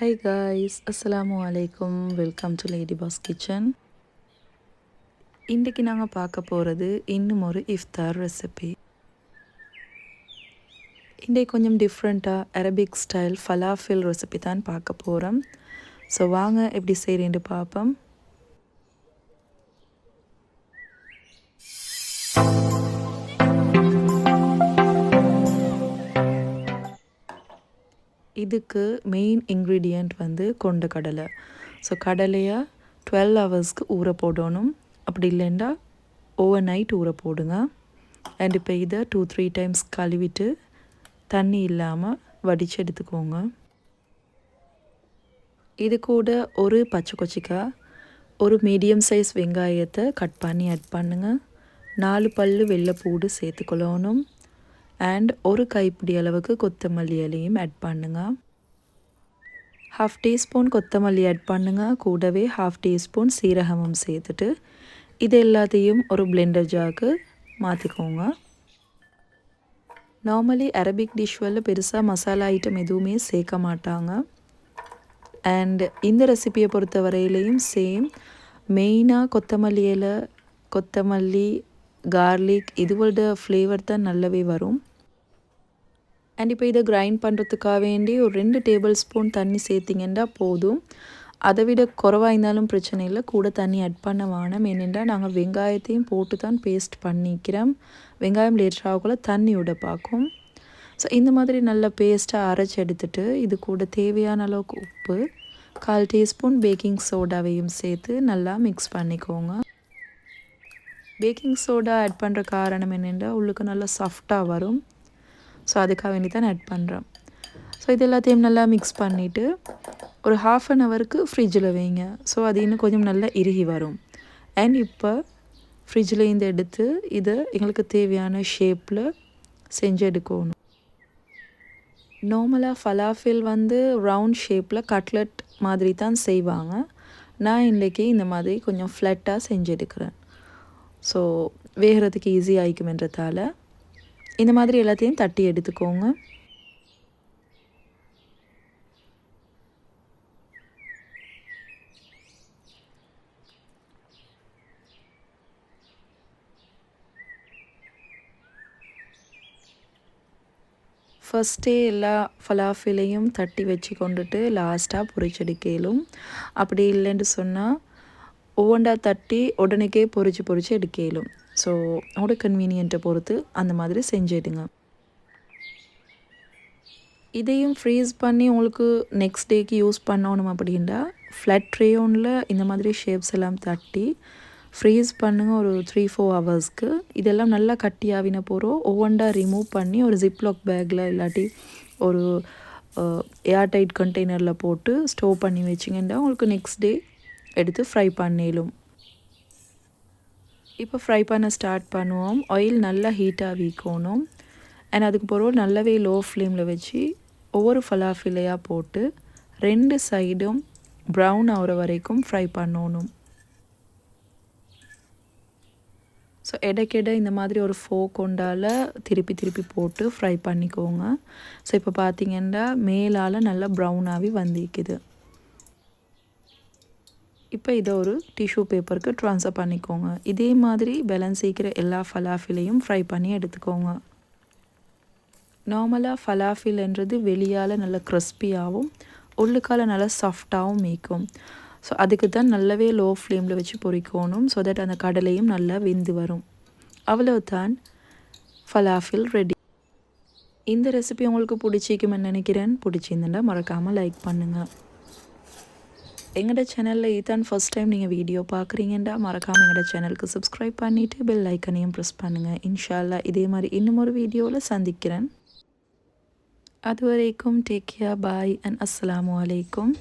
High guys அஸ்லாம் அலைக்கும் welcome to lady boss kitchen இன்றைக்கி நாங்கள் பார்க்க போகிறது இன்னும் ஒரு இஃப்தார் ரெசிபி இன்றைக்கு கொஞ்சம் டிஃப்ரெண்ட்டாக அரபிக் ஸ்டைல் ஃபலாஃபில் ரெசிபி தான் பார்க்க போகிறோம் ஸோ வாங்க எப்படி செய்கிறேன்ட்டு பார்ப்போம். இதுக்கு மெயின் இன்க்ரீடியண்ட் வந்து கொண்ட கடலை. ஸோ கடலையை டுவெல் ஹவர்ஸ்க்கு ஊற போடணும். அப்படி இல்லைண்டா ஓவர் நைட் ஊற போடுங்க. அண்ட் இப்போ இதை டூ த்ரீ டைம்ஸ் கழுவிட்டு தண்ணி இல்லாமல் வடித்து எடுத்துக்கோங்க. இது கூட ஒரு பச்சை கொச்சிக்காய் ஒரு மீடியம் சைஸ் வெங்காயத்தை கட் பண்ணி ஆட் பண்ணுங்கள் நாலு பல்லு வெள்ளைப்பூடு சேர்த்துக்கொள்ளணும். அண்ட் ஒரு கைப்பிடி அளவுக்கு கொத்தமல்லி இலையும் ஆட் பண்ணுங்கள் ஹாஃப் டீஸ்பூன் கொத்தமல்லி ஆட் பண்ணுங்கள் கூடவே ஹாஃப் டீஸ்பூன் சீரகமும் சேர்த்துட்டு இது எல்லாத்தையும் ஒரு பிளெண்டர் ஜாக்கு மாற்றிக்கோங்க நார்மலி அரபிக் டிஷ்வெல்லாம் பெருசாக மசாலா ஐட்டம் எதுவுமே சேர்க்க மாட்டாங்க. அண்ட் இந்த ரெசிபியை பொறுத்த வரையிலையும் சேம் மெயினாக கொத்தமல்லி இலை கொத்தமல்லி கார்லிக் இதுவோட ஃப்ளேவர் தான் நல்லாவே வரும். அண்ட் இப்போ இதை கிரைண்ட் பண்ணுறதுக்காக வேண்டி ஒரு ரெண்டு டேபிள் ஸ்பூன் தண்ணி சேர்த்திங்கன்னா போதும். அதை விட குறவாக இருந்தாலும் பிரச்சனை இல்லை. கூட தண்ணி ஆட் பண்ண வேணாம் ஏனென்றால் நாங்கள் வெங்காயத்தையும் போட்டு தான் பேஸ்ட் பண்ணிக்கிறோம். வெங்காயம் லேட்டர் ஆகக்குள்ள தண்ணி விட பார்க்கும். ஸோ இந்த மாதிரி நல்ல பேஸ்ட்டாக அரைச்சி எடுத்துட்டு இது கூட தேவையான அளவுக்கு உப்பு கால் டீஸ்பூன் பேக்கிங் சோடாவையும் சேர்த்து நல்லா மிக்ஸ் பண்ணிக்கோங்க. பேக்கிங் சோடா ஆட் பண்ணுற காரணம் என்னென்னா உள்ளுக்கு நல்லா சாஃப்டாக வரும். ஸோ அதுக்காக வேண்டி தான் ஆட் பண்ணுறேன் ஸோ இது எல்லாத்தையும் நல்லா மிக்ஸ் பண்ணிவிட்டு ஒரு ஹாஃப் அன் ஹவருக்கு ஃப்ரிட்ஜில் வைங்க. ஸோ அது இன்னும் கொஞ்சம் நல்லா இறுகி வரும். அண்ட் இப்போ ஃப்ரிட்ஜுலேருந்து எடுத்து இதை எங்களுக்கு தேவையான ஷேப்பில் செஞ்சு எடுக்கணும். நார்மலாக ஃபலாஃபில் வந்து ரவுண்ட் ஷேப்பில் கட்லெட் மாதிரி தான் செய்வாங்க. நான் இன்றைக்கி இந்த மாதிரி கொஞ்சம் ஃப்ளட்டாக செஞ்சு எடுக்கிறேன். ஸோ வேகிறதுக்கு ஈஸி ஆகிக்குமென்றதால இந்த மாதிரி எல்லாத்தையும் தட்டி எடுத்துக்கோங்க. ஃபஸ்ட்டே எல்லா ஃபலாஃபிலையும் தட்டி வச்சு கொண்டுட்டு லாஸ்ட்டாக பொறிச்செடுக்கலும் அப்படி இல்லைன்னு சொன்னால் ஒவ்வொன்றா தட்டி உடனேக்கே பொறிச்சு பொறிச்சு எடுக்கலும் ஸோ உங்களோட கன்வீனியன்ட்டை பொறுத்து அந்த மாதிரி செஞ்சிடுங்க இதையும் ஃப்ரீஸ் பண்ணி உங்களுக்கு நெக்ஸ்ட் டேக்கு யூஸ் பண்ணணும் அப்படின்னா ஃப்ளட் ட்ரேயோனில் இந்த மாதிரி ஷேப்ஸ் எல்லாம் தட்டி ஃப்ரீஸ் பண்ணுங்க ஒரு த்ரீ ஃபோர் ஹவர்ஸ்க்கு இதெல்லாம் நல்லா கட்டி ஆவின போகிறோம் ஒவ்வொன்றா ரிமூவ் பண்ணி ஒரு ஜிப்லாக் பேக்கில் இல்லாட்டி ஒரு ஏர்டைட் கண்டெய்னரில் போட்டு ஸ்டோவ் பண்ணி வச்சிங்கன்னா உங்களுக்கு நெக்ஸ்ட் டே எடுத்து ஃப்ரை பண்ணிடும் இப்போ ஃப்ரை பண்ண ஸ்டார்ட் பண்ணுவோம். ஆயில் நல்லா ஹீட்டாக வீக்கணும். அண்ட் அதுக்கு பிறகு நல்லாவே லோ ஃப்ளேமில் வச்சு ஒவ்வொரு ஃபலாஃபிலையாக போட்டு ரெண்டு சைடும் ப்ரௌன் ஆகிற வரைக்கும் ஃப்ரை பண்ணணும். ஸோ இடைக்கிட இந்த மாதிரி ஒரு ஃபோ கொண்டால் திருப்பி திருப்பி போட்டு ஃப்ரை பண்ணிக்கோங்க. ஸோ இப்போ பார்த்தீங்கன்னா மேலால் நல்லா ப்ரௌனாகவே வந்திக்குது இப்போ இதை ஒரு டிஷ்யூ பேப்பருக்கு ட்ரான்ஸ்ஃபர் பண்ணிக்கோங்க. இதே மாதிரி பேலன்ஸ் செய்கிற எல்லா ஃபலாஃபிலையும் ஃப்ரை பண்ணி எடுத்துக்கோங்க. நார்மலாக ஃபலாஃபில்ன்றது வெளியால் நல்லா க்ரிஸ்பியாகவும் உள்ளுக்கால் நல்லா சாஃப்டாகவும் மேய்க்கும். ஸோ அதுக்கு தான் நல்லாவே லோ ஃப்ளேமில் வச்சு பொறிக்கணும் ஸோ தட் அந்த கடலையும் நல்லா வெந்து வரும். அவ்வளவுதான் ஃபலாஃபில் ரெடி இந்த ரெசிபி உங்களுக்கு பிடிச்சிக்குமென்னு நினைக்கிறேன். பிடிச்சிருந்தா மறக்காமல் லைக் பண்ணுங்கள் எங்களோட சேனலில் இதுதான் ஃபஸ்ட் டைம் நீங்கள் வீடியோ பார்க்குறீங்கண்டா மறக்காமல் எங்களோட சேனலுக்கு சப்ஸ்கிரைப் பண்ணிவிட்டு பெல் ஐக்கனையும் ப்ரெஸ் பண்ணுங்கள் இன்ஷால்லா இதே மாதிரி இன்னும் ஒரு வீடியோவில் சந்திக்கிறேன். அது வரைக்கும் டேக் கேர் பாய் அண்ட் அஸ்லாம் வலைக்கும்